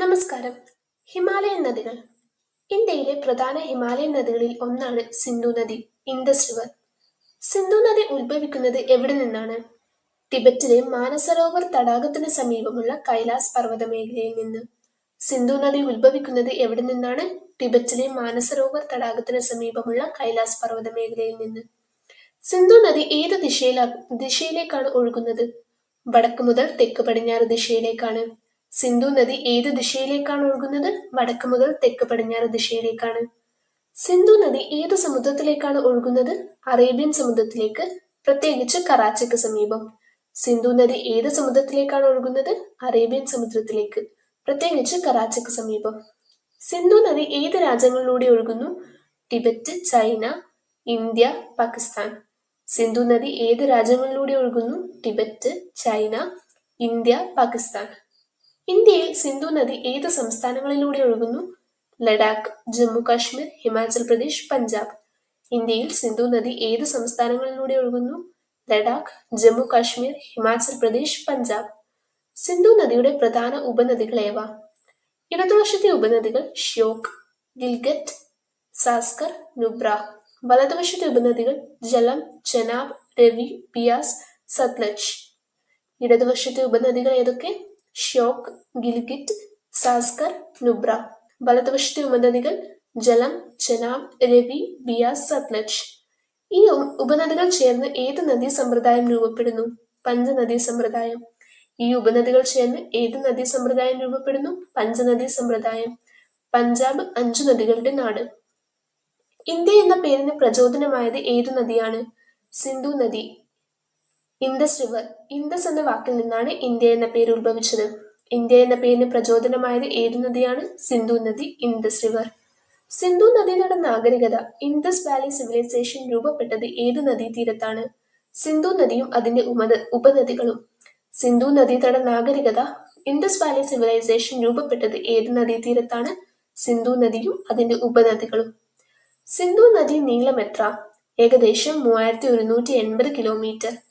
നമസ്കാരം. ഹിമാലയൻ നദികൾ. ഇന്ത്യയിലെ പ്രധാന ഹിമാലയൻ നദികളിൽ ഒന്നാണ് സിന്ധു നദി ഇൻഡസ് റിവർ. സിന്ധു നദി ഉത്ഭവിക്കുന്നത് എവിടെ നിന്നാണ്? ടിബറ്റിലെ മാനസരോവർ തടാകത്തിന് സമീപമുള്ള കൈലാസ് പർവത മേഖലയിൽ നിന്ന്. സിന്ധു നദി ഉത്ഭവിക്കുന്നത് എവിടെ നിന്നാണ്? ടിബറ്റിലെ മാനസരോവർ തടാകത്തിന് സമീപമുള്ള കൈലാസ് പർവത മേഖലയിൽ നിന്ന്. സിന്ധു നദി ഏത് ദിശയിലാ ദിശയിലേക്കാണ് ഒഴുകുന്നത്? വടക്ക് മുതൽ തെക്ക് പടിഞ്ഞാറ് ദിശയിലേക്കാണ്. സിന്ധു നദി ഏത് ദിശയിലേക്കാണ് ഒഴുകുന്നത്? വടക്ക് മുതൽ തെക്ക് പടിഞ്ഞാറ് ദിശയിലേക്കാണ്. സിന്ധു നദി ഏത് സമുദ്രത്തിലേക്കാണ് ഒഴുകുന്നത്? അറേബ്യൻ സമുദ്രത്തിലേക്ക് പ്രത്യേകിച്ച് കറാച്ചിക്ക് സമീപം. സിന്ധു നദി ഏത് സമുദ്രത്തിലേക്കാണ് ഒഴുകുന്നത്? അറേബ്യൻ സമുദ്രത്തിലേക്ക് പ്രത്യേകിച്ച് കറാച്ചിക്ക് സമീപം. സിന്ധു നദി ഏത് രാജ്യങ്ങളിലൂടെ ഒഴുകുന്നു? Tibet China India Pakistan. Sindhu നദി ഏത് രാജ്യങ്ങളിലൂടെ ഒഴുകുന്നു? Tibet China India Pakistan. ഇന്ത്യയിൽ സിന്ധു നദി ഏത് സംസ്ഥാനങ്ങളിലൂടെ ഒഴുകുന്നു? ലഡാക്ക് ജമ്മു കാശ്മീർ ഹിമാചൽ പ്രദേശ് പഞ്ചാബ്. ഇന്ത്യയിൽ സിന്ധു നദി ഏത് സംസ്ഥാനങ്ങളിലൂടെ ഒഴുകുന്നു? ലഡാക്ക് ജമ്മു കാശ്മീർ ഹിമാചൽ പ്രദേശ് പഞ്ചാബ്. സിന്ധു നദിയുടെ പ്രധാന ഉപനദികൾ ഏവ? ഇടതുവശത്തെ ഉപനദികൾ ഷ്യോക്ക് ഗിൽഗറ്റ് സാസ്കർ നുബ്ര. വലതുവശത്തെ ഉപനദികൾ ജലം ചെനാബ് രവി ബിയാസ് സത്ലജ്. ഇടതുവശത്തെ ഉപനദികൾ ഏതൊക്കെ? ഷ്യോക്ക് ഗിൽഗിറ്റ് സാസ്കർ നുബ്ര. വലതുവശത്തെ ഉപനദികൾ ജലം ചെനാബ് രവി ബിയാസ് സത്ലജ്. ഈ ഉപനദികൾ ചേർന്ന് ഏത് നദീ സമ്പ്രദായം രൂപപ്പെടുന്നു? പഞ്ചനദീ സമ്പ്രദായം. ഈ ഉപനദികൾ ചേർന്ന് ഏത് നദീ സമ്പ്രദായം രൂപപ്പെടുന്നു? പഞ്ചനദീ സമ്പ്രദായം. പഞ്ചാബ് അഞ്ചു നദികളുടെ നാട്. ഇന്ത്യ എന്ന പേരിന് പ്രചോദനമായത് ഏതു നദിയാണ്? സിന്ധു നദി. ഇൻഡസ് റിവർ ഇൻഡസ് എന്ന വാക്കിൽ നിന്നാണ് ഇന്ത്യ എന്ന പേര് ഉത്ഭവിച്ചത്. ഇന്ത്യ എന്ന പേരിന് പ്രചോദനമായത് ഏത് നദിയാണ്? സിന്ധു നദി ഇൻഡസ് റിവർ സിന്ധു നദിയുടെ നാഗരികത ഇൻഡസ് വാലി സിവിലൈസേഷൻ രൂപപ്പെട്ടത് ഏത് നദീതീരത്താണ് സിന്ധു നദിയും അതിന്റെ ഉപന ഉപനദികളും. സിന്ധു നദീതട നാഗരികത ഇൻഡസ് വാലി സിവിലൈസേഷൻ രൂപപ്പെട്ടത് ഏത് നദീതീരത്താണ് സിന്ധു നദിയും അതിന്റെ ഉപനദികളും. സിന്ധു നദി നീളം എത്ര ഏകദേശം മൂവായിരത്തി ഒരുന്നൂറ്റി എൺപത് കിലോമീറ്റർ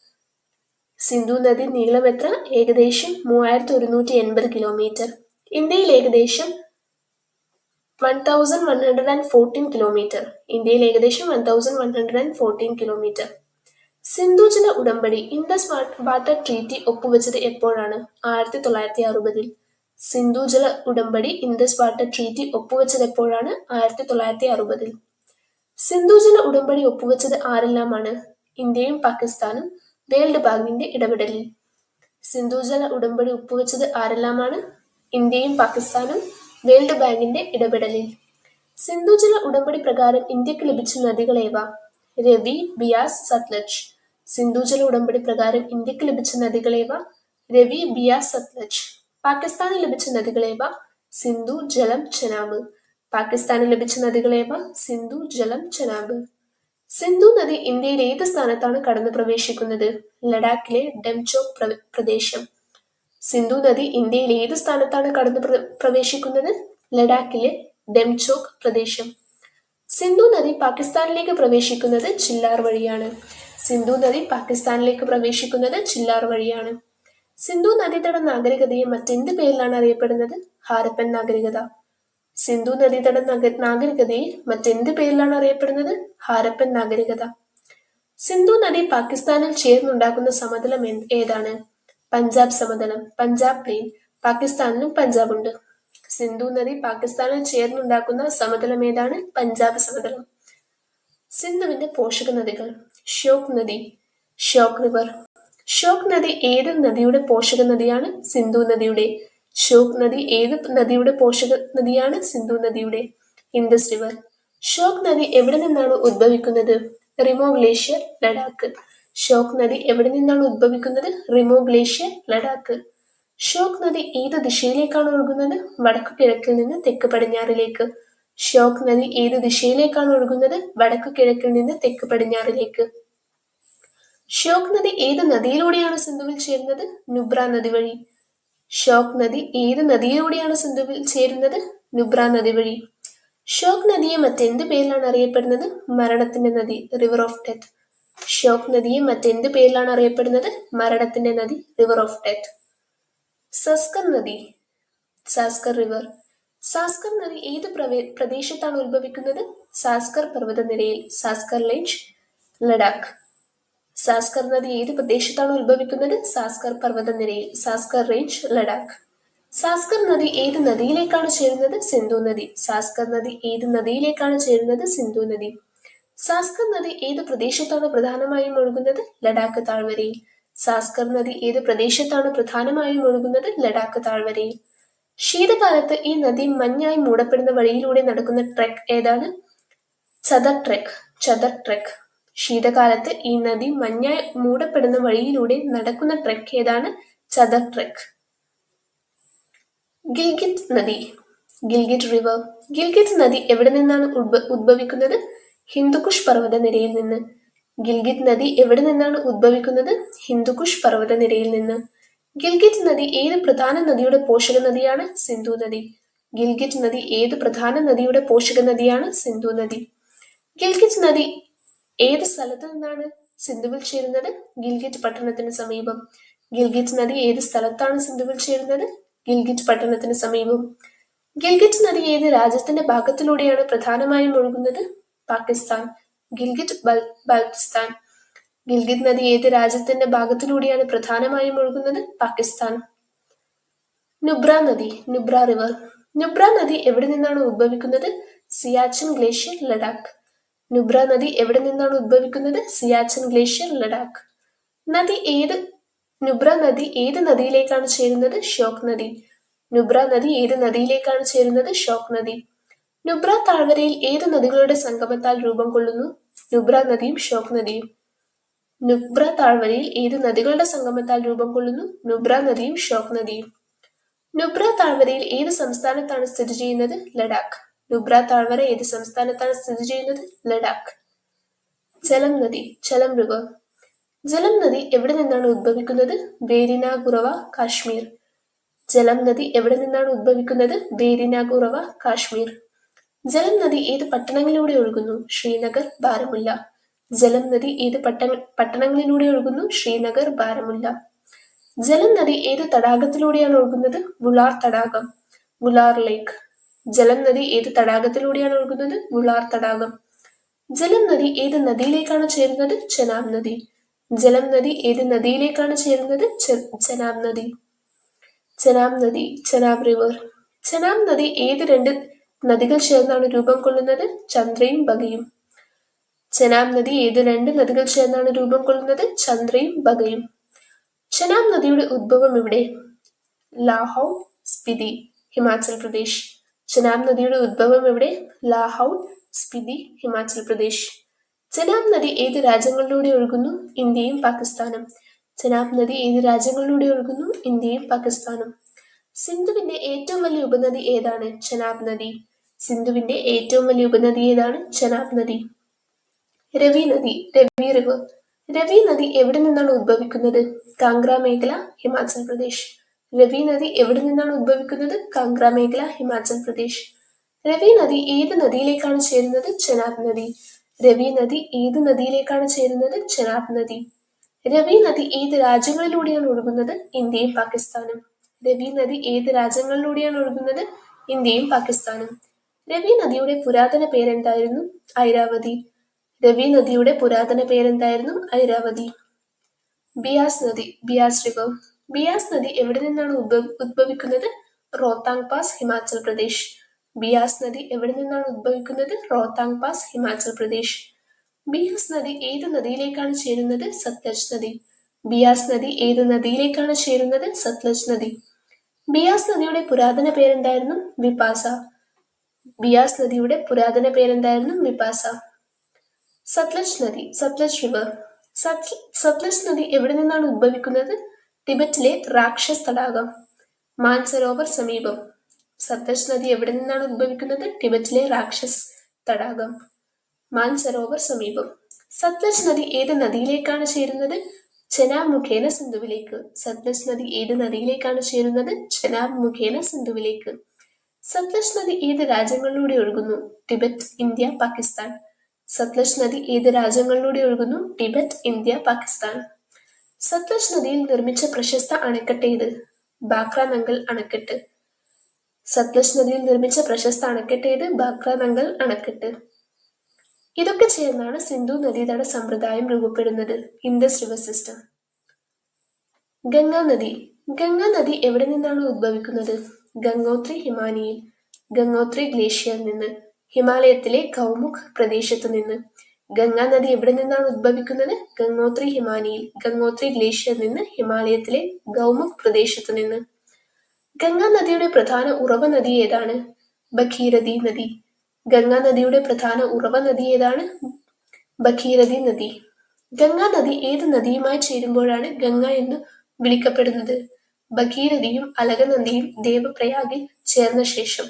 സിന്ധു നദി നീളം എത്ര? ഏകദേശം മൂവായിരത്തി ഒരുന്നൂറ്റി എൺപത് കിലോമീറ്റർ ഇന്ത്യയിൽ ഏകദേശം one thousand one hundred and fourteen kilometre ഇന്ത്യയിൽ ഏകദേശം one thousand one hundred and fourteen kilometre സിന്ധുജല ഉടമ്പടി ഇൻഡസ് വാട്ടർ ട്രീറ്റി ഒപ്പുവെച്ചത് എപ്പോഴാണ്? ആയിരത്തി തൊള്ളായിരത്തി അറുപതിൽ സിന്ധുജല ഉടമ്പടി ഇൻഡസ് വാട്ടർ ട്രീറ്റി ഒപ്പുവെച്ചത് എപ്പോഴാണ്? ആയിരത്തി തൊള്ളായിരത്തി അറുപതിൽ സിന്ധുജല ഉടമ്പടി ഒപ്പുവെച്ചത് ആരെല്ലാമാണ്? ഇന്ത്യയും പാകിസ്ഥാനും. വേൾഡ് ബാങ്കിന്റെ ഇടപെടലിൽ. സിന്ധുജല ഉടമ്പടി ഒപ്പുവെച്ചത് ആരെല്ലാമാണ്? ഇന്ത്യയും പാകിസ്ഥാനും വേൾഡ് ബാങ്കിന്റെ ഇടപെടലിൽ. സിന്ധുജല ഉടമ്പടി പ്രകാരം ഇന്ത്യയ്ക്ക് ലഭിച്ച നദികളേവ രവി ബിയാസ് സത്ലജ്. സിന്ധുജല ഉടമ്പടി പ്രകാരം ഇന്ത്യയ്ക്ക് ലഭിച്ച നദികളേവ രവി ബിയാസ് സത്ലജ്. പാകിസ്ഥാന് ലഭിച്ച നദികളേവ സിന്ധു ജലം ചെനാബ്. പാകിസ്ഥാന് ലഭിച്ച നദികളേവ സിന്ധു ജലം ചെനാബ്. സിന്ധു നദി ഇന്ത്യയിൽ ഏത് സ്ഥാനത്താണ് കടന്നു പ്രവേശിക്കുന്നത്? ലഡാക്കിലെ ഡെംചോക് പ്രദേശം. സിന്ധു നദി ഇന്ത്യയിൽ ഏത് സ്ഥാനത്താണ് കടന്നു പ്രവേശിക്കുന്നത്? ലഡാക്കിലെ ഡെംചോക് പ്രദേശം. സിന്ധു നദി പാകിസ്ഥാനിലേക്ക് പ്രവേശിക്കുന്നത് ചില്ലാർ വഴിയാണ്. സിന്ധു നദി പാകിസ്ഥാനിലേക്ക് പ്രവേശിക്കുന്നത് ചില്ലാർ വഴിയാണ്. സിന്ധു നദീതട നാഗരികതയെ മറ്റെന്ത് പേരിലാണ് അറിയപ്പെടുന്നത്? ഹാരപ്പൻ നാഗരികത. സിന്ധു നദീതട നഗ നാഗരികതയിൽ മറ്റെന്ത് പേരിലാണ് അറിയപ്പെടുന്നത്? ഹാരപ്പൻ നാഗരികത. സിന്ധു നദി പാകിസ്ഥാനിൽ ചേർന്നുണ്ടാക്കുന്ന സമതലം ഏതാണ്? പഞ്ചാബ് സമതലം പഞ്ചാബ് പ്ലെയിൻ പാകിസ്ഥാനിലും പഞ്ചാബ് ഉണ്ട് സിന്ധു നദി പാകിസ്ഥാനിൽ ചേർന്നുണ്ടാക്കുന്ന സമതലം ഏതാണ്? പഞ്ചാബ് സമതലം. സിന്ധുവിന്റെ പോഷക നദികൾ ഷോക് നദി ഷോക് റിവർ. ഷോക് നദി ഏത് നദിയുടെ പോഷക നദിയാണ്? സിന്ധു നദിയുടെ. ഷ്യോക് നദി ഏത് നദിയുടെ പോഷക നദിയാണ്? സിന്ധു നദിയുടെ. Indus river. ഷ്യോക് നദി എവിടെ നിന്നാണ് ഉത്ഭവിക്കുന്നത്? റിമോ ഗ്ലേഷ്യർ ലഡാക്ക്. ശോക് നദി എവിടെ നിന്നാണ് ഉത്ഭവിക്കുന്നത്? റിമോ ഗ്ലേഷ്യർ ലഡാക്ക്. ശോക് നദി ഏത് ദിശയിലേക്കാണ് ഒഴുകുന്നത്? വടക്കു കിഴക്കിൽ നിന്ന് തെക്ക് പടിഞ്ഞാറിലേക്ക്. ശോക് നദി ഏത് ദിശയിലേക്കാണ് ഒഴുകുന്നത്? വടക്കു കിഴക്കിൽ നിന്ന് തെക്ക് പടിഞ്ഞാറിലേക്ക്. ശോക് നദി ഏത് നദിയിലൂടെയാണ് സിന്ധുവിൽ ചേരുന്നത്? നുബ്ര നദി വഴി. ഷ്യോക് നദി ഏത് നദിയിലൂടെയാണ് സിന്ധുവിൽ ചേരുന്നത്? നുബ്ര നദി വഴി. ഷോക് നദിയെ മറ്റെന്ത് പേരിലാണ് അറിയപ്പെടുന്നത്? മരണത്തിന്റെ നദി റിവർ ഓഫ് ഡെത്ത് ഷോക് നദിയെ മറ്റെന്ത് പേരിലാണ് അറിയപ്പെടുന്നത്? മരണത്തിന്റെ നദി റിവർ ഓഫ് ഡെത്ത് സസ്കർ നദി. സാസ്കർ റിവർ സാസ്കർ നദി ഏത് പ്രദേശത്താണ് ഉത്ഭവിക്കുന്നത്? സാസ്കർ പർവതനിരയിൽ സാസ്കർ ലേഞ്ച് ലഡാക്ക്. സാസ്കർ നദി ഏത് പ്രദേശത്താണ് ഉത്ഭവിക്കുന്നത്? സാസ്കർ പർവത നിരയിൽ സാസ്കർ റേഞ്ച് ലഡാക്ക്. സാസ്കർ നദി ഏത് നദിയിലേക്കാണ് ചേരുന്നത്? സിന്ധു നദി. സാസ്കർ നദി ഏത് നദിയിലേക്കാണ് ചേരുന്നത്? സിന്ധു നദി. സാസ്കർ നദി ഏത് പ്രദേശത്താണ് പ്രധാനമായും ഒഴുകുന്നത്? ലഡാക്ക് താഴ്വരയിൽ. സാസ്കർ നദി ഏത് പ്രദേശത്താണ് പ്രധാനമായും ഒഴുകുന്നത്? ലഡാക്ക് താഴ്വരയിൽ. ശീതകാലത്ത് ഈ നദി മഞ്ഞായി മൂടപ്പെടുന്ന വഴിയിലൂടെ നടക്കുന്ന ട്രെക്ക് ഏതാണ്? ചതർ ട്രെക്ക്. ചതർ ട്രെക്ക്. ശീതകാലത്ത് ഈ നദി മഞ്ഞ മൂടപ്പെടുന്ന വഴിയിലൂടെ നടക്കുന്ന ട്രെക്ക് ഏതാണ്? ചദർ ട്രെക്ക് ഗിൽഗിറ്റ് നദി. ഗിൽഗിറ്റ് റിവർ ഗിൽഗിറ്റ് നദി എവിടെ നിന്നാണ് ഉദ്ഭ- ഉദ്ഭവിക്കുന്നത് ഹിന്ദുക്കുഷ് പർവതനിരയിൽ നിന്ന്. ഗിൽഗിറ്റ് നദി എവിടെ നിന്നാണ് ഉദ്ഭവിക്കുന്നത് ഹിന്ദുക്കുഷ് പർവതനിരയിൽ നിന്ന്. ഗിൽഗിറ്റ് നദി ഏത് പ്രധാന നദിയുടെ പോഷക നദിയാണ്? സിന്ധു നദി. ഗിൽഗിറ്റ് നദി ഏത് പ്രധാന നദിയുടെ പോഷക നദിയാണ്? സിന്ധു നദി. ഗിൽഗിറ്റ് നദി ഏത് സ്ഥലത്ത് നിന്നാണ് സിന്ധുവിൽ ചേരുന്നത്? ഗിൽഗിറ്റ് പട്ടണത്തിന് സമീപം. ഗിൽഗിറ്റ് നദി ഏത് സ്ഥലത്താണ് സിന്ധുവിൽ ചേരുന്നത്? ഗിൽഗിറ്റ് പട്ടണത്തിന് സമീപം. ഗിൽഗിറ്റ് നദി ഏത് രാജ്യത്തിന്റെ ഭാഗത്തിലൂടെയാണ് പ്രധാനമായും ഒഴുകുന്നത്? പാകിസ്ഥാൻ. ഗിൽഗിറ്റ് ബൽ ബാൽട്ടിസ്ഥാൻ. ഗിൽഗിറ്റ് നദി ഏത് രാജ്യത്തിന്റെ ഭാഗത്തിലൂടെയാണ് പ്രധാനമായും ഒഴുകുന്നത്? പാകിസ്ഥാൻ. നുബ്ര നദി നുബ്ര റിവർ. നുബ്ര നദി എവിടെ നിന്നാണ് ഉത്ഭവിക്കുന്നത്? സിയാച്ചിൻ ഗ്ലേഷ്യർ ലഡാക്ക്. നുബ്ര നദി എവിടെ നിന്നാണ് ഉദ്ഭവിക്കുന്നത് സിയാച്ചിൻ ഗ്ലേഷ്യർ ലഡാക്ക്. നദി ഏത് നുബ്ര നദി ഏത് നദിയിലേക്കാണ് ചേരുന്നത്? ഷോക് നദി. നുബ്ര നദി ഏത് നദിയിലേക്കാണ് ചേരുന്നത്? ഷോക് നദി. നുബ്ര താഴ്വരയിൽ ഏത് നദികളുടെ സംഗമത്താൽ രൂപം കൊള്ളുന്നു? നുബ്ര നദിയും ഷോക് നദിയും. നുബ്ര താഴ്വരയിൽ ഏത് നദികളുടെ സംഗമത്താൽ രൂപം കൊള്ളുന്നു? നുബ്ര നദിയും ഷോക് നദിയും. നുബ്ര താഴ്വരയിൽ ഏത് സംസ്ഥാനത്താണ് സ്ഥിതി ചെയ്യുന്നത്? ലഡാക്ക്. നുബ്ര താഴ്വര ഏത് സംസ്ഥാനത്താണ് സ്ഥിതി ചെയ്യുന്നത്? ലഡാക്ക്. ജലം നദി ജലം റിവർ. ജലം നദി എവിടെ നിന്നാണ് ഉദ്ഭവിക്കുന്നത് ബേരിനാഗുറവ കാശ്മീർ. ജലം നദി എവിടെ നിന്നാണ് ഉദ്ഭവിക്കുന്നത് ബേരിനാഗുറവ കാശ്മീർ. ജലം നദി ഏത് പട്ടണങ്ങളിലൂടെ ഒഴുകുന്നു? ശ്രീനഗർ ബാരമുല്ല. ജലം നദി ഏത് പട്ട പട്ടണങ്ങളിലൂടെ ഒഴുകുന്നു? ശ്രീനഗർ ബാരമുല്ല. ജലം നദി ഏത് തടാകത്തിലൂടെയാണ് ഒഴുകുന്നത്? ബുളാർ തടാകം. ബുളാർ ലേക്ക്. ജലം നദി ഏത് തടാകത്തിലൂടെയാണ് ഒഴുകുന്നത്? മുള്ളാർ തടാകം. ജലം നദി ഏത് നദിയിലേക്കാണ് ചേരുന്നത്? ചെനാബ് നദി. ജലം നദി ഏത് നദിയിലേക്കാണ് ചേരുന്നത്? ചെനാബ് നദി. ചെനാബ് നദി ചെനാബ് റിവർ. ചെനാബ് നദി ഏത് രണ്ട് നദികൾ ചേർന്നാണ് രൂപം കൊള്ളുന്നത്? ചന്ദ്രയും ബഗയും. ചെനാബ് നദി ഏത് രണ്ട് നദികൾ ചേർന്നാണ് രൂപം കൊള്ളുന്നത്? ചന്ദ്രയും ബഗയും. ചെനാബ് നദിയുടെ ഉദ്ഭവം എവിടെ? ലാഹോ സ്പിതി ഹിമാചൽ പ്രദേശ്. ചെനാബ് നദിയുടെ ഉത്ഭവം എവിടെ? ലാഹൌൾ സ്പിതി ഹിമാചൽ പ്രദേശ്. ചെനാബ് നദി ഏത് രാജ്യങ്ങളിലൂടെ ഒഴുകുന്നു? ഇന്ത്യയും പാകിസ്ഥാനും. ചെനാബ് നദി ഏത് രാജ്യങ്ങളിലൂടെ ഒഴുകുന്നു? ഇന്ത്യയും പാകിസ്ഥാനും. സിന്ധുവിന്റെ ഏറ്റവും വലിയ ഉപനദി ഏതാണ്? ചെനാബ് നദി സിന്ധുവിന്റെ ഏറ്റവും വലിയ ഉപനദി ഏതാണ്? ചെനാബ് നദി രവി നദി രവി റിവർ. രവി നദി എവിടെ നിന്നാണ് ഉത്ഭവിക്കുന്നത്? കാംഗ്ര മേഖല ഹിമാചൽ പ്രദേശ്. രവി നദി എവിടെ നിന്നാണ് ഉത്ഭവിക്കുന്നത്? കാംഗ്ര മേഖല ഹിമാചൽ പ്രദേശ്. രവി നദി ഏത് നദിയിലേക്കാണ് ചേരുന്നത്? ചെനാബ് നദി. രവി നദി ഏത് നദിയിലേക്കാണ് ചേരുന്നത്? ചെനാബ് നദി. രവി നദി ഏത് രാജ്യങ്ങളിലൂടെയാണ് ഒഴുകുന്നത്? ഇന്ത്യയും പാകിസ്ഥാനും. രവി നദി ഏത് രാജ്യങ്ങളിലൂടെയാണ് ഒഴുകുന്നത്? ഇന്ത്യയും പാകിസ്ഥാനും. രവി നദിയുടെ പുരാതന പേരെന്തായിരുന്നു? ഐരാവതി. രവി നദിയുടെ പുരാതന പേരെന്തായിരുന്നു? ഐരാവതി. ബിയാസ് നദി ബിയാസ് റിവർ. ബിയാസ് നദി എവിടെ നിന്നാണ് ഉദ്ഭവ- ഉദ്ഭവിക്കുന്നത് റോത്താങ് പാസ് ഹിമാചൽ പ്രദേശ്. ബിയാസ് നദി എവിടെ നിന്നാണ് ഉദ്ഭവിക്കുന്നത് റോത്താങ് പാസ് ഹിമാചൽ പ്രദേശ്. ബിയാസ് നദി ഏത് നദിയിലേക്കാണ് ചേരുന്നത്? സത്ലജ് നദി. ബിയാസ് നദി ഏത് നദിയിലേക്കാണ് ചേരുന്നത്? സത്ലജ് നദി. ബിയാസ് നദിയുടെ പുരാതന പേരെന്തായിരുന്നു? വിപാസ. ബിയാസ് നദിയുടെ പുരാതന പേരെന്തായിരുന്നു? വിപാസ. സത്ലജ് നദി സത്ലജ് റിവർ സത്ലജ് നദി എവിടെ നിന്നാണ് ഉദ്ഭവിക്കുന്നത് ടിബറ്റിലെ രാക്ഷസ് തടാകം മാൻസരോവർ സമീപം. സത്ലജ് നദി എവിടെ നിന്നാണ് ഉത്ഭവിക്കുന്നത്? ടിബറ്റിലെ രാക്ഷസ് തടാകം മാൻസരോവർ സമീപം. സത്ലജ് നദി ഏത് നദിയിലേക്കാണ് ചേരുന്നത്? ചെനാബ് മുഖേന സിന്ധുവിലേക്ക്. സത്ലജ് നദി ഏത് നദിയിലേക്കാണ് ചേരുന്നത്? ചെനാബ് മുഖേന സിന്ധുവിലേക്ക്. സത്ലജ് നദി ഏത് രാജ്യങ്ങളിലൂടെ ഒഴുകുന്നു? Tibet India Pakistan. സത്ലജ് നദി ഏത് രാജ്യങ്ങളിലൂടെ ഒഴുകുന്നു? Tibet India Pakistan. സത്ലജ് നദിയിൽ നിർമ്മിച്ച പ്രശസ്ത അണക്കെട്ട് ഏത്? ബാക്ര നങ്കൽ അണക്കെട്ട്. സത്ലജ് നദിയിൽ നിർമ്മിച്ച പ്രശസ്ത അണക്കെട്ട് ഏത്? ബാക്രാനങ്കൽ അണക്കെട്ട്. ഇതൊക്കെ ചേർന്നാണ് സിന്ധു നദീതട സമ്പ്രദായം രൂപപ്പെടുന്നത്. Indus river system. ഗംഗാ നദി. ഗംഗാ നദി എവിടെ നിന്നാണ് ഉദ്ഭവിക്കുന്നത് ഗംഗോത്രി ഹിമാനിയിൽ. ഗംഗോത്രി ഗ്ലേഷ്യറിൽ നിന്ന്. ഹിമാലയത്തിലെ കൗമുഖ് പ്രദേശത്തു നിന്ന്. ഗംഗാ നദി എവിടെ നിന്നാണ് ഉത്ഭവിക്കുന്നത് ഗംഗോത്രി ഹിമാനിയിൽ ഗംഗോത്രി ഗ്ലേഷ്യറിൽ നിന്ന് ഹിമാലയത്തിലെ ഗൗമുഖ് പ്രദേശത്തു നിന്ന്. ഗംഗാ നദിയുടെ പ്രധാന ഉറവ നദി ഏതാണ്? ബഖീരഥി നദി. ഗംഗാ നദിയുടെ പ്രധാന ഉറവ നദി ഏതാണ്? ബഖീരഥി നദി. ഗംഗാ നദി ഏത് നദിയുമായി ചേരുമ്പോഴാണ് ഗംഗ എന്ന് വിളിക്കപ്പെടുന്നത്? ഭഗീരഥിയും അലകനന്ദിയും ദേവപ്രയാഗിൽ ചേർന്ന ശേഷം.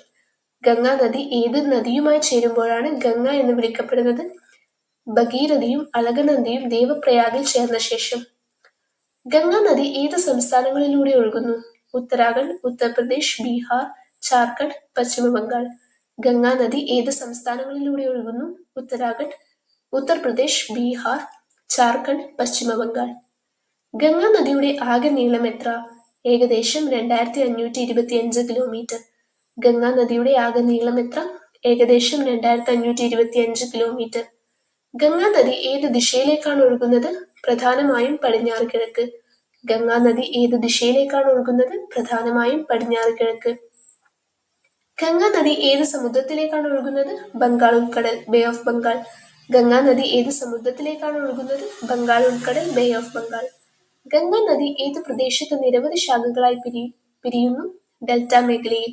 ഗംഗാ നദി ഏത് നദിയുമായി ചേരുമ്പോഴാണ് ഗംഗ എന്ന് വിളിക്കപ്പെടുന്നത്? ഭഗീരഥിയും അലകനന്ദിയും ദേവപ്രയാഗിൽ ചേർന്ന ശേഷം. ഗംഗാ നദി ഏത് സംസ്ഥാനങ്ങളിലൂടെ ഒഴുകുന്നു? ഉത്തരാഖണ്ഡ് ഉത്തർപ്രദേശ് ബീഹാർ ജാർഖണ്ഡ് പശ്ചിമ ബംഗാൾ ഗംഗാ നദി ഏത് സംസ്ഥാനങ്ങളിലൂടെ ഒഴുകുന്നു? ഉത്തരാഖണ്ഡ് ഉത്തർപ്രദേശ് ബീഹാർ ജാർഖണ്ഡ് പശ്ചിമ ബംഗാൾ ഗംഗാ നദിയുടെ ആകെ നീളം എത്ര? ഏകദേശം രണ്ടായിരത്തി അഞ്ഞൂറ്റി ഇരുപത്തി അഞ്ച് കിലോമീറ്റർ. ഗംഗാ നദിയുടെ ആകെ നീളം എത്ര? ഏകദേശം രണ്ടായിരത്തി അഞ്ഞൂറ്റി ഇരുപത്തി അഞ്ച് കിലോമീറ്റർ. ഗംഗാ നദി ഏത് ദിശയിലേക്കാണ് ഒഴുകുന്നത്? പ്രധാനമായും പടിഞ്ഞാറ് കിഴക്ക് ഗംഗാ നദി ഏത് ദിശയിലേക്കാണ് ഒഴുകുന്നത്? പ്രധാനമായും പടിഞ്ഞാറ് കിഴക്ക് ഗംഗാ നദി ഏത് സമുദ്രത്തിലേക്കാണ് ഒഴുകുന്നത്? ബംഗാൾ ഉൾക്കടൽ ബേ ഓഫ് ബംഗാൾ. ഗംഗാ നദി ഏത് സമുദ്രത്തിലേക്കാണ് ഒഴുകുന്നത്? ബംഗാൾ ഉൾക്കടൽ ബേ ഓഫ് ബംഗാൾ. ഗംഗാ നദി ഏത് പ്രദേശത്ത് നിരവധി ശാഖകളായി പിരി പിരിയുന്നു? ഡെൽറ്റ മേഖലയിൽ.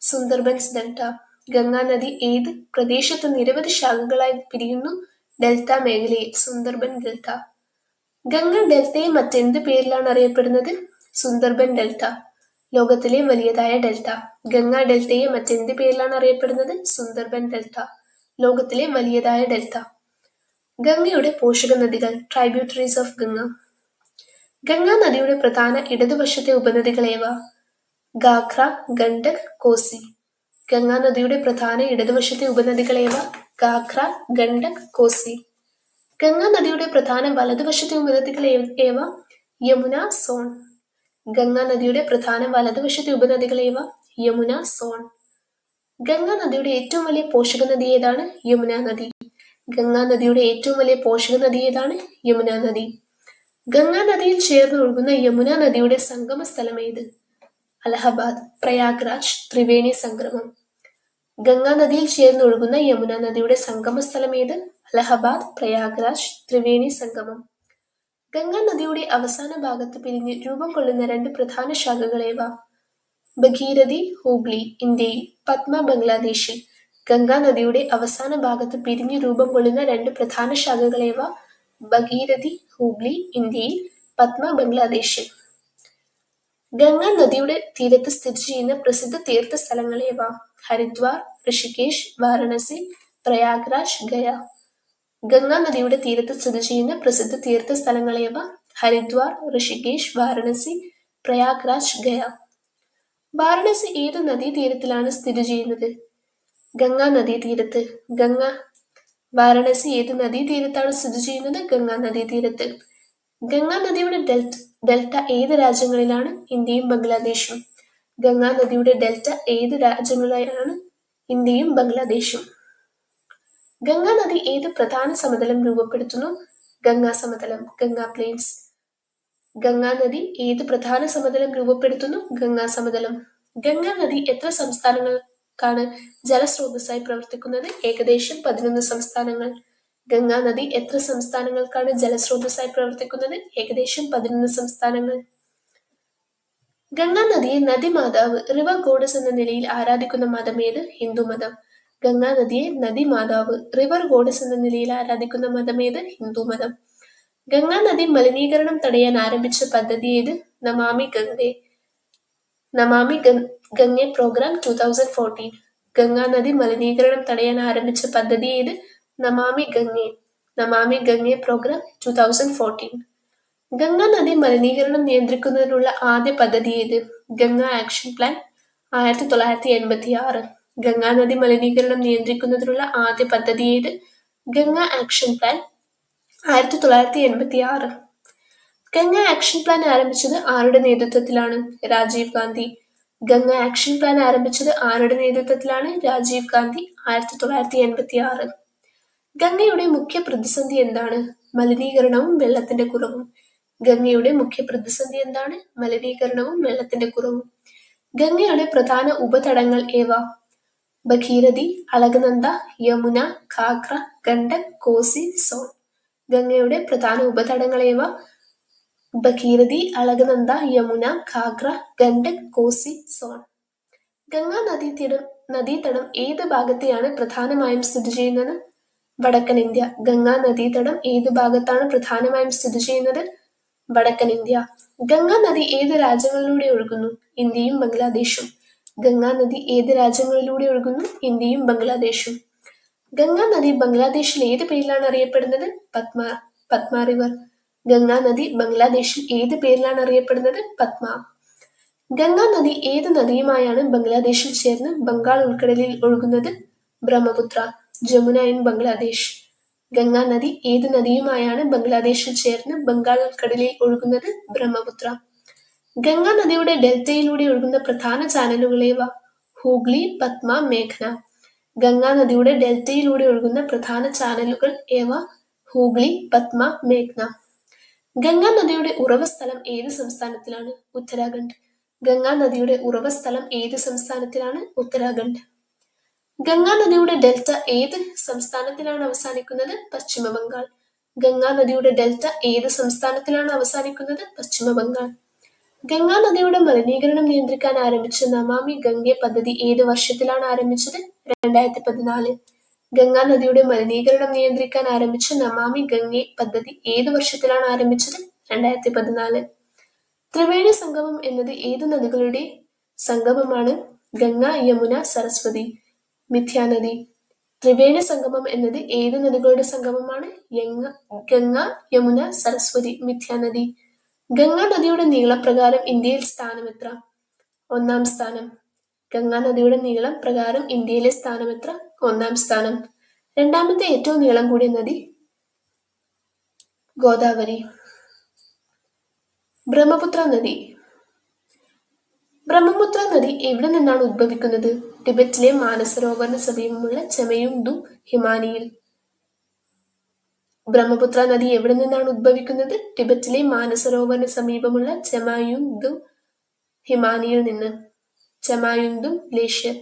സുന്ദർബൻസ് ഡെൽറ്റ. ഗംഗാ നദി ഏത് പ്രദേശത്ത് നിരവധി ശാഖകളായി പിരിയുന്നു? ഡെൽറ്റ മേഖലയിൽ സുന്ദർബൻ ഡെൽറ്റ. ഗംഗ ഡെൽറ്റയെ മറ്റെന്ത് പേരിലാണ് അറിയപ്പെടുന്നത്? സുന്ദർബൻ ഡെൽറ്റ. ലോകത്തിലെ വലിയതായ ഡെൽറ്റ. ഗംഗ ഡെൽറ്റയെ മറ്റെന്ത് പേരിലാണ് അറിയപ്പെടുന്നത്? സുന്ദർബൻ ഡെൽറ്റ. ലോകത്തിലെ വലിയതായ ഡെൽറ്റ. ഗംഗയുടെ പോഷക നദികൾ ട്രൈബ്യൂട്ടറീസ് ഓഫ് ഗംഗ. ഗംഗാ നദിയുടെ പ്രധാന ഇടതുവശത്തെ ഏവ? ഗാഖ്ര ഗണ്ഡക് കോസി. ഗംഗാ നദിയുടെ പ്രധാന ഇടതുവശത്തെ ഉപനദികൾ ഗാഖ്ര ഗണ്ഡക് കോസി. ഗംഗാ നദിയുടെ പ്രധാന വലതുവശത്തെ ഉപനദികൾ ഏവ? യമുന സോൺ. ഗംഗാ നദിയുടെ പ്രധാന വലതുവശത്തെ ഉപനദികൾ ഏവ? യമുന സോൺ. ഗംഗാ നദിയുടെ ഏറ്റവും വലിയ പോഷക നദി ഏതാണ്? യമുന നദി. ഗംഗാ നദിയുടെ ഏറ്റവും വലിയ പോഷക നദി ഏതാണ്? യമുന നദി. ഗംഗാ നദിയിൽ ചേർന്ന് ഒഴുകുന്ന യമുന നദിയുടെ സംഗമ സ്ഥലം ഏത്? അലഹബാദ് പ്രയാഗ്രാജ് ത്രിവേണി സംഗമം. ഗംഗാ നദിയിൽ ചേർന്നൊഴുകുന്ന യമുന നദിയുടെ സംഗമ സ്ഥലം ഏത്? അലഹബാദ് പ്രയാഗ്രാജ് ത്രിവേണി സംഗമം. ഗംഗാ നദിയുടെ അവസാന ഭാഗത്ത് പിരിഞ്ഞ് രൂപം കൊള്ളുന്ന രണ്ട് പ്രധാന ശാഖകളേവ ഭഗീരഥി ഹൂഗ്ലി ഇന്ത്യയിൽ പത്മ ബംഗ്ലാദേശിൽ. ഗംഗാ നദിയുടെ അവസാന ഭാഗത്ത് പിരിഞ്ഞ് രൂപം കൊള്ളുന്ന രണ്ട് പ്രധാന ശാഖകളേവ ഭഗീരഥി ഹൂഗ്ലി ഇന്ത്യയിൽ പത്മ ബംഗ്ലാദേശിൽ. ഗംഗാ നദിയുടെ തീരത്ത് സ്ഥിതി ചെയ്യുന്ന പ്രസിദ്ധ തീർത്ഥ സ്ഥലങ്ങളേവ ഹരിദ്വാർ ഋഷികേശ് വാരണസി പ്രയാഗ്രാജ് ഗയ. ഗംഗാ നദിയുടെ തീരത്ത് സ്ഥിതി ചെയ്യുന്ന പ്രസിദ്ധ തീർത്ഥ സ്ഥലങ്ങളേവ ഹരിദ്വാർ ഋഷികേശ് വാരണസി പ്രയാഗ്രാജ് ഗയ. വാരണസി ഏത് നദീതീരത്തിലാണ് സ്ഥിതി ചെയ്യുന്നത്? ഗംഗാ നദീതീരത്ത്. ഗംഗ. വാരണസി ഏത് നദീതീരത്താണ് സ്ഥിതി ചെയ്യുന്നത്? ഗംഗാ നദീതീരത്ത്. ഗംഗാ നദിയുടെ ഡെൽറ്റ ഡെൽറ്റ ഏത് രാജ്യങ്ങളിലാണ്? ഇന്ത്യയും ബംഗ്ലാദേശും. ഗംഗാ നദിയുടെ ഡെൽറ്റ ഏത് രാജ്യങ്ങളിലാണ്? ഇന്ത്യയും ബംഗ്ലാദേശും. ഗംഗാ നദി ഏത് പ്രധാന സമതലം രൂപപ്പെടുത്തുന്നു? ഗംഗാ സമതലം ഗംഗാ പ്ലെയിൻസ് ഗംഗാ നദി ഏത് പ്രധാന സമതലം രൂപപ്പെടുത്തുന്നു? ഗംഗാ സമതലം. ഗംഗാ നദി എത്ര സംസ്ഥാനങ്ങൾക്കാണ് ജലസ്രോതസ്സായി പ്രവർത്തിക്കുന്നത്? ഏകദേശം പതിനൊന്ന് സംസ്ഥാനങ്ങൾ. ഗംഗാ നദി എത്ര സംസ്ഥാനങ്ങൾക്കാണ് ജലസ്രോതസ്സായി പ്രവർത്തിക്കുന്നത്? ഏകദേശം പതിനൊന്ന് സംസ്ഥാനങ്ങൾ. ഗംഗാ നദിയെ നദിമാതാവ് റിവർ ഗോഡസ് എന്ന നിലയിൽ ആരാധിക്കുന്ന മതം ഏത്? ഹിന്ദു മതം. ഗംഗാ നദിയെ നദിമാതാവ് റിവർ ഗോഡസ് എന്ന നിലയിൽ ആരാധിക്കുന്ന മതം ഏത്? ഹിന്ദു മതം. ഗംഗാ നദി മലിനീകരണം തടയാൻ ആരംഭിച്ച പദ്ധതി ഏത്? Namami Gange. Namami Gange programme two thousand fourteen Ganga നദി മലിനീകരണം തടയാൻ ആരംഭിച്ച പദ്ധതി ഏത്? Namami Gange. Namami Gange programme two thousand fourteen Ganga നദി മലിനീകരണം നിയന്ത്രിക്കുന്നതിനുള്ള ആദ്യ പദ്ധതി ഏത്? ഗംഗ ആക്ഷൻ പ്ലാൻ ആയിരത്തി തൊള്ളായിരത്തി എൺപത്തി ആറ് ഗംഗാ നദി മലിനീകരണം നിയന്ത്രിക്കുന്നതിനുള്ള ആദ്യ പദ്ധതി ഏത്? ഗംഗ ആക്ഷൻ പ്ലാൻ ആയിരത്തി തൊള്ളായിരത്തി എൺപത്തി ആറ് ഗംഗ ആക്ഷൻ പ്ലാൻ ആരംഭിച്ചത് ആരുടെ നേതൃത്വത്തിലാണ്? രാജീവ് ഗാന്ധി. ഗംഗ ആക്ഷൻ പ്ലാൻ ആരംഭിച്ചത് ആരുടെ നേതൃത്വത്തിലാണ്? രാജീവ് ഗാന്ധി. ആയിരത്തി തൊള്ളായിരത്തി എൺപത്തി ആറ് ഗംഗയുടെ മുഖ്യ പ്രതിസന്ധി എന്താണ്? മലിനീകരണവും വെള്ളത്തിന്റെ കുറവും. ഗംഗയുടെ മുഖ്യ പ്രതിസന്ധി എന്താണ്? മലിനീകരണവും വെള്ളത്തിന്റെ കുറവും. ഗംഗയുടെ പ്രധാന ഉപതടങ്ങൾ ഏവ? ഭഗീരഥി അളകനന്ദ യമുന ഘാഗ്ര ഗണ്ഡക് കോസി സോൺ. ഗംഗയുടെ പ്രധാന ഉപതടങ്ങൾ ഏവ? ഭഗീരഥി അളകനന്ദ യമുന ഘാഗ്ര ഗണ്ഡക് കോസി സോൺ. ഗംഗാ നദീതടം നദീതടം ഏത് ഭാഗത്തെയാണ് പ്രധാനമായും സ്ഥിതി ചെയ്യുന്നത്? വടക്കൻ ഇന്ത്യ. ഗംഗാ നദീതടം ഏത് ഭാഗത്താണ് പ്രധാനമായും സ്ഥിതി ചെയ്യുന്നത്? വടക്കൻ ഇന്ത്യ. ഗംഗാ നദി ഏത് രാജ്യങ്ങളിലൂടെ ഒഴുകുന്നു? ഇന്ത്യയും ബംഗ്ലാദേശും. ഗംഗാ നദി ഏത് രാജ്യങ്ങളിലൂടെ ഒഴുകുന്നു? ഇന്ത്യയും ബംഗ്ലാദേശും. ഗംഗാ നദി ബംഗ്ലാദേശിൽ ഏത് പേരിലാണ് അറിയപ്പെടുന്നത്? പത്മ പത്മ റിവർ. ഗംഗാ നദി ബംഗ്ലാദേശിൽ ഏത് പേരിലാണ് അറിയപ്പെടുന്നത്? പത്മ. ഗംഗാ നദി ഏത് നദിയുമായാണ് ബംഗ്ലാദേശിൽ ചേർന്ന് ബംഗാൾ ഉൾക്കടലിൽ ഒഴുകുന്നത്? ബ്രഹ്മപുത്ര ജമുന ഇൻ ബംഗ്ലാദേശ്. ഗംഗാ നദി ഏത് നദിയുമായാണ് ബംഗ്ലാദേശിൽ ചേർന്ന് ബംഗാൾ ഉൾക്കടലിൽ ഒഴുകുന്നത്? ബ്രഹ്മപുത്ര. ഗംഗാ നദിയുടെ ഡെൽറ്റയിലൂടെ ഒഴുകുന്ന പ്രധാന ചാനലുകളേവ ഹൂഗ്ലി പത്മ മേഘന. ഗംഗാ നദിയുടെ ഡെൽറ്റയിലൂടെ ഒഴുകുന്ന പ്രധാന ചാനലുകൾ ഏവ? ഹൂഗ്ലി പത്മ മേഘ്ന. ഗംഗാ നദിയുടെ ഉറവ സ്ഥലം ഏത് സംസ്ഥാനത്തിലാണ്? ഉത്തരാഖണ്ഡ്. ഗംഗാ നദിയുടെ ഉറവ സ്ഥലം ഏത് സംസ്ഥാനത്തിലാണ്? ഉത്തരാഖണ്ഡ്. ഗംഗാ നദിയുടെ ഡെൽറ്റ ഏത് സംസ്ഥാനത്തിലാണ് അവസാനിക്കുന്നത്? പശ്ചിമ ബംഗാൾ. ഗംഗാ നദിയുടെ ഡെൽറ്റ ഏത് സംസ്ഥാനത്തിലാണ് അവസാനിക്കുന്നത്? പശ്ചിമ ബംഗാൾ. ഗംഗാ നദിയുടെ മലിനീകരണം നിയന്ത്രിക്കാൻ ആരംഭിച്ച നമാമി ഗംഗെ പദ്ധതി ഏത് വർഷത്തിലാണ് ആരംഭിച്ചത്? രണ്ടായിരത്തി പതിനാല് ഗംഗാ നദിയുടെ മലിനീകരണം നിയന്ത്രിക്കാൻ ആരംഭിച്ച നമാമി ഗംഗെ പദ്ധതി ഏത് വർഷത്തിലാണ് ആരംഭിച്ചത്? രണ്ടായിരത്തി പതിനാല് ത്രിവേണി സംഗമം എന്നത് ഏത് നദികളുടെ സംഗമമാണ്? ഗംഗ യമുന സരസ്വതി. മിഥ്യാനദി. ത്രിവേണി സംഗമം എന്നത് ഏത് നദികളുടെ സംഗമമാണ്? ഗംഗ യമുന സരസ്വതി മിഥ്യാനദി. ഗംഗാ നദിയുടെ നീളപ്രകാരം ഇന്ത്യയിൽ സ്ഥാനം എത്ര? ഒന്നാം സ്ഥാനം. ഗംഗാ നദിയുടെ നീളം പ്രകാരം ഇന്ത്യയിലെ സ്ഥാനം എത്ര? ഒന്നാം സ്ഥാനം. രണ്ടാമത്തെ ഏറ്റവും നീളം കൂടിയ നദി ഗോദാവരി. ബ്രഹ്മപുത്ര നദി. ബ്രഹ്മപുത്ര നദി എവിടെ നിന്നാണ് ഉത്ഭവിക്കുന്നത്? ടിബറ്റിലെ മാനസരോവറിന് സമീപമുള്ള ചെമയുങ്ദു ഹിമാനിയിൽ. ബ്രഹ്മപുത്ര നദി എവിടെ നിന്നാണ് ഉത്ഭവിക്കുന്നത്? ടിബറ്റിലെ മാനസരോവറിന് സമീപമുള്ള ചെമായുങ്ദു ഹിമാനിയിൽ നിന്ന്. ചെമായുങ്ദും ഗ്ലേഷ്യർ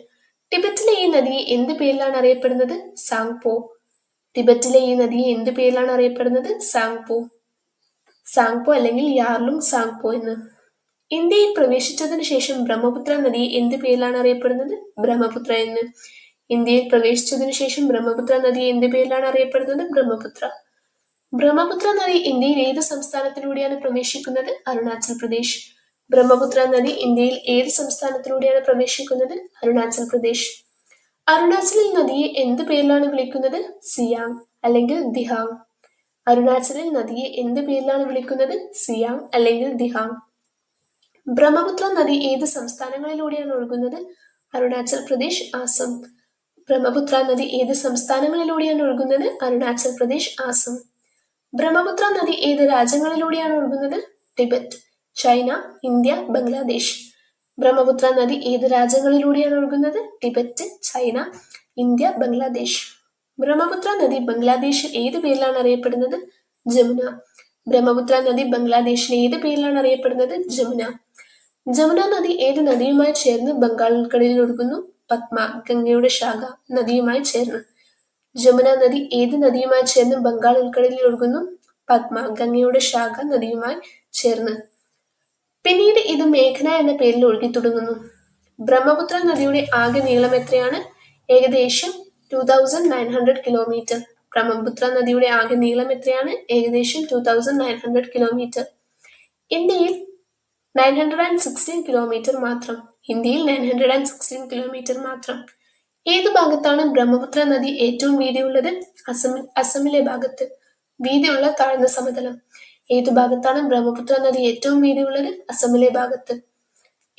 ടിബറ്റിലെ ഈ നദിയെ എന്ത് പേരിലാണ് അറിയപ്പെടുന്നത്? സാങ്പോ. ടിബറ്റിലെ ഈ നദിയെ എന്ത് പേരിലാണ് അറിയപ്പെടുന്നത്? സാങ്പോ. സാങ്പോ അല്ലെങ്കിൽ യാർലുങ് സാങ്പോ എന്ന്. ഇന്ത്യയിൽ പ്രവേശിച്ചതിനു ശേഷം ബ്രഹ്മപുത്ര നദി എന്ത് പേരിലാണ് അറിയപ്പെടുന്നത്? ബ്രഹ്മപുത്ര എന്ന്. ഇന്ത്യയിൽ പ്രവേശിച്ചതിനു ശേഷം ബ്രഹ്മപുത്ര നദി എന്ത് പേരിലാണ് അറിയപ്പെടുന്നത്? ബ്രഹ്മപുത്ര. ബ്രഹ്മപുത്ര നദി ഇന്ത്യയിൽ ഏത് സംസ്ഥാനത്തിലൂടെയാണ് പ്രവേശിക്കുന്നത്? അരുണാചൽ പ്രദേശ്. ബ്രഹ്മപുത്ര നദി ഇന്ത്യയിൽ ഏത് സംസ്ഥാനത്തിലൂടെയാണ് പ്രവേശിക്കുന്നത്? അരുണാചൽ പ്രദേശ്. അരുണാചലിൽ നദിയെ എന്ത് പേരിലാണ് വിളിക്കുന്നത്? സിയാങ് അല്ലെങ്കിൽ ദിഹാങ്. അരുണാചലിൽ നദിയെ എന്ത് പേരിലാണ് വിളിക്കുന്നത്? സിയാങ് അല്ലെങ്കിൽ ദിഹാങ്. ബ്രഹ്മപുത്ര നദി ഏത് സംസ്ഥാനങ്ങളിലൂടെയാണ് ഒഴുകുന്നത്? അരുണാചൽ പ്രദേശ് ആസം. ബ്രഹ്മപുത്ര നദി ഏത് സംസ്ഥാനങ്ങളിലൂടെയാണ് ഒഴുകുന്നത്? അരുണാചൽ പ്രദേശ് ആസം. ബ്രഹ്മപുത്ര നദി ഏത് രാജ്യങ്ങളിലൂടെയാണ് ഒഴുകുന്നത്? Tibet China India Bangladesh. Brahmaputra നദി ഏത് രാജ്യങ്ങളിലൂടെയാണ് ഒഴുകുന്നത്? Tibet China India Bangladesh. Brahmaputra നദി ബംഗ്ലാദേശിൽ ഏത് പേരിലാണ് അറിയപ്പെടുന്നത്? ജമുന. ബ്രഹ്മപുത്ര നദി ബംഗ്ലാദേശിൽ ഏത് പേരിലാണ് അറിയപ്പെടുന്നത്? ജമുന. ജമുന നദി ഏത് നദിയുമായി ചേർന്ന് ബംഗാൾ ഉൾക്കടലിൽ ഒഴുകുന്നു? പത്മ ഗംഗയുടെ ശാഖ നദിയുമായി ചേർന്ന്. ജമുന നദി ഏത് നദിയുമായി ചേർന്ന് ബംഗാൾ ഉൾക്കടലിൽ ഒഴുകുന്നു? പത്മ ഗംഗയുടെ ശാഖ നദിയുമായി ചേർന്ന്. പിന്നീട് ഇത് മേഘന എന്ന പേരിൽ ഒഴുകി തുടങ്ങുന്നു. ബ്രഹ്മപുത്ര നദിയുടെ ആകെ നീളം എത്രയാണ്? ഏകദേശം two thousand nine hundred kilometre Brahmaputra നദിയുടെ ആകെ നീളം എത്രയാണ്? ഏകദേശം two thousand nine hundred kilometre ഇന്ത്യയിൽ nine hundred and sixteen kilometre മാത്രം. ഇന്ത്യയിൽ nine hundred and sixteen kilometre മാത്രം. ഏത് ഭാഗത്താണ് ബ്രഹ്മപുത്ര നദി ഏറ്റവും വീതിയുള്ളത്? അസമിൽ അസമിലെ ഭാഗത്ത്. വീതിയുള്ള താഴ്ന്ന സമതലം. ഏത് ഭാഗത്താണ് ബ്രഹ്മപുത്ര നദി ഏറ്റവും വീതിയുള്ളത്? അസമിലെ ഭാഗത്ത്.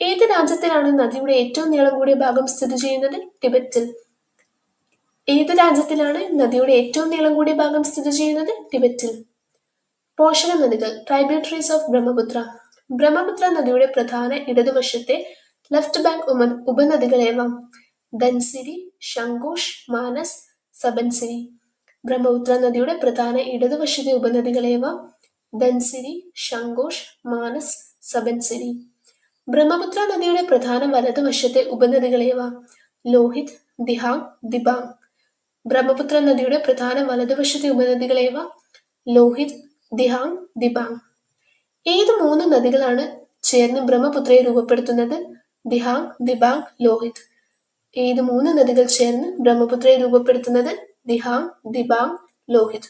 ഏത് രാജ്യത്തിലാണ് നദിയുടെ ഏറ്റവും നീളം കൂടിയ ഭാഗം സ്ഥിതി ചെയ്യുന്നത്? ടിബറ്റിൽ. ഏത് രാജ്യത്തിലാണ് നദിയുടെ ഏറ്റവും നീളം കൂടിയ ഭാഗം സ്ഥിതി ചെയ്യുന്നത്? ടിബറ്റിൽ. പോഷക നദികൾ ട്രൈബ്യൂട്ടറീസ് ഓഫ് ബ്രഹ്മപുത്ര. ബ്രഹ്മപുത്ര നദിയുടെ പ്രധാന ഇടതുവശത്തെ ലെഫ്റ്റ് ബാങ്ക് ഉപ ഉപനദികളേവ. ധൻസിരി ശംഖോഷ് മാനസ് സബൻസിരി. ബ്രഹ്മപുത്ര നദിയുടെ പ്രധാന ഇടതുവശത്തെ ഉപനദികളേവ. ധൻസിരി ശംഖോഷ് മാനസ് സബൻസിരി. ബ്രഹ്മപുത്ര നദിയുടെ പ്രധാന വലതുവശത്തെ ഉപനദികളേവ. ലോഹിത് ദിഹാങ് ദിബാങ്. ബ്രഹ്മപുത്ര നദിയുടെ പ്രധാന വലതുവശത്തെ ഉപനദികളേവ. ലോഹിത് ദിഹാങ് ദിബാങ്. ഏത് മൂന്ന് നദികളാണ് ചേർന്ന് ബ്രഹ്മപുത്രയെ രൂപപ്പെടുത്തുന്നത്? ദിഹാങ് ദിബാങ് ലോഹിത്. ഏത് മൂന്ന് നദികൾ ചേർന്ന് ബ്രഹ്മപുത്രയെ രൂപപ്പെടുത്തുന്നത്? ദിഹാങ് ദിബാങ് ലോഹിത്.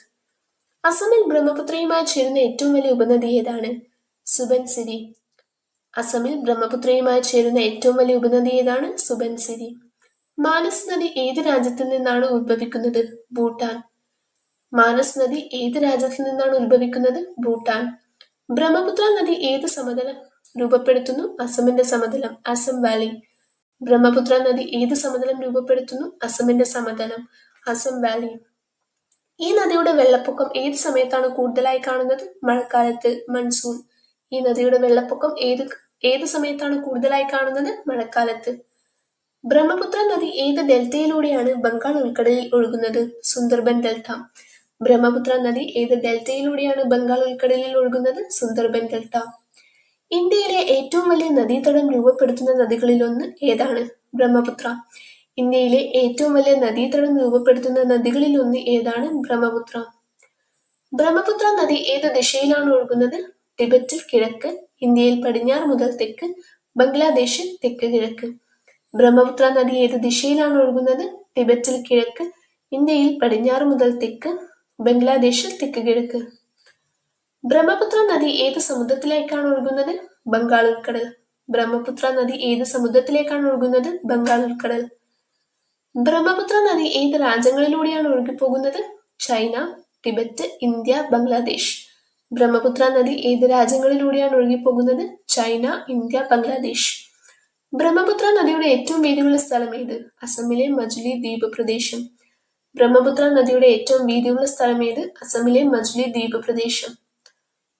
അസമിൽ ബ്രഹ്മപുത്രയുമായി ചേരുന്ന ഏറ്റവും വലിയ ഉപനദി ഏതാണ്? സുബൻസിരി അസമിൽ ബ്രഹ്മപുത്രയുമായി ചേരുന്ന ഏറ്റവും വലിയ ഉപനദി ഏതാണ്? സുബൻസിരി മാനസ് നദി ഏത് രാജ്യത്തിൽ നിന്നാണ് ഉത്ഭവിക്കുന്നത്? ഭൂട്ടാൻ. മാനസ് നദി ഏത് രാജ്യത്തിൽ നിന്നാണ് ഉത്ഭവിക്കുന്നത്? ഭൂട്ടാൻ. ബ്രഹ്മപുത്ര നദി ഏത് സമതലം രൂപപ്പെടുത്തുന്നു? അസമിന്റെ സമതലം അസം വാലി. ബ്രഹ്മപുത്ര നദി ഏത് സമതലം രൂപപ്പെടുത്തുന്നു? അസമിന്റെ സമതലം അസം വാലി. ഈ നദിയുടെ വെള്ളപ്പൊക്കം ഏത് സമയത്താണ് കൂടുതലായി കാണുന്നത്? മഴക്കാലത്ത് മൺസൂൺ. ഈ നദിയുടെ വെള്ളപ്പൊക്കം ഏത് ഏത് സമയത്താണ് കൂടുതലായി കാണുന്നത്? മഴക്കാലത്ത്. ബ്രഹ്മപുത്ര നദി ഏത് ഡെൽറ്റയിലൂടെയാണ് ബംഗാൾ ഉൾക്കടലിൽ ഒഴുകുന്നത്? സുന്ദർബൻ ഡെൽറ്റ. ബ്രഹ്മപുത്ര നദി ഏത് ഡെൽറ്റയിലൂടെയാണ് ബംഗാൾ ഉൾക്കടലിൽ ഒഴുകുന്നത്? സുന്ദർബൻ ഡെൽറ്റ. ഇന്ത്യയിലെ ഏറ്റവും വലിയ നദീതടം രൂപപ്പെടുത്തുന്ന നദികളിലൊന്ന് ഏതാണ്? ബ്രഹ്മപുത്ര. ഇന്ത്യയിലെ ഏറ്റവും വലിയ നദീതടം രൂപപ്പെടുത്തുന്ന നദികളിലൊന്ന് ഏതാണ്? ബ്രഹ്മപുത്ര. ബ്രഹ്മപുത്ര നദി ഏത് ദിശയിലാണ് ഒഴുകുന്നത്? ടിബറ്റിൽ കിഴക്ക് ഇന്ത്യയിൽ പടിഞ്ഞാറ് മുതൽ തെക്ക് ബംഗ്ലാദേശിൽ തെക്ക് കിഴക്ക്. ബ്രഹ്മപുത്ര നദി ഏത് ദിശയിലാണ് ഒഴുകുന്നത്? ടിബറ്റിൽ കിഴക്ക് ഇന്ത്യയിൽ പടിഞ്ഞാറ് മുതൽ തെക്ക് ബംഗ്ലാദേശിൽ തെക്ക് കിഴക്ക്. ബ്രഹ്മപുത്ര നദി ഏത് സമുദ്രത്തിലേക്കാണ് ഒഴുകുന്നത്? ബംഗാൾ ഉൾക്കടൽ. ബ്രഹ്മപുത്ര നദി ഏത് സമുദ്രത്തിലേക്കാണ് ഒഴുകുന്നത്? ബംഗാൾ ഉൾക്കടൽ. ബ്രഹ്മപുത്ര നദി ഏത് രാജ്യങ്ങളിലൂടെയാണ് ഒഴുകിപ്പോകുന്നത്? China Tibet India Bangladesh. Brahmaputra നദി ഏത് രാജ്യങ്ങളിലൂടെയാണ് ഒഴുകിപ്പോകുന്നത്? China India Bangladesh. ബ്രഹ്മപുത്ര നദിയുടെ ഏറ്റവും വീതിയുള്ള സ്ഥലം ഏത്? അസമിലെ മജുലി ദ്വീപ് പ്രദേശം. ബ്രഹ്മപുത്ര നദിയുടെ ഏറ്റവും വീതിയുള്ള സ്ഥലം ഏത് അസമിലെ മജുലി ദ്വീപ് പ്രദേശം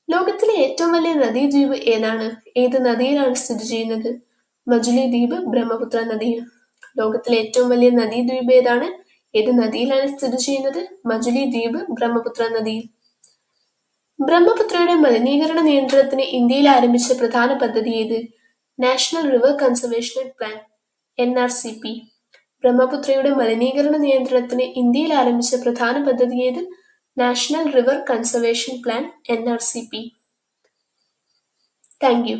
ലോകത്തിലെ ഏറ്റവും വലിയ നദീദ്വീപ് ഏതാണ്? ഏത് നദിയിലാണ് സ്ഥിതി ചെയ്യുന്നത്? മജുലി ദ്വീപ് ബ്രഹ്മപുത്ര നദിയിൽ ലോകത്തിലെ ഏറ്റവും വലിയ നദീദ്വീപ് ഏതാണ്? ഏത് നദിയിലാണ് സ്ഥിതി ചെയ്യുന്നത്? മജുലി ദ്വീപ് ബ്രഹ്മപുത്ര നദിയിൽ ബ്രഹ്മപുത്രയുടെ മലിനീകരണ നിയന്ത്രണത്തിന് ഇന്ത്യയിൽ ആരംഭിച്ച പ്രധാന പദ്ധതി ഏത്? National river conservation plan N R C P. ബ്രഹ്മപുത്രയുടെ മലിനീകരണ നിയന്ത്രണത്തിന് ഇന്ത്യയിൽ ആരംഭിച്ച പ്രധാന പദ്ധതി ഏത്? National river conservation plan N R C P thank you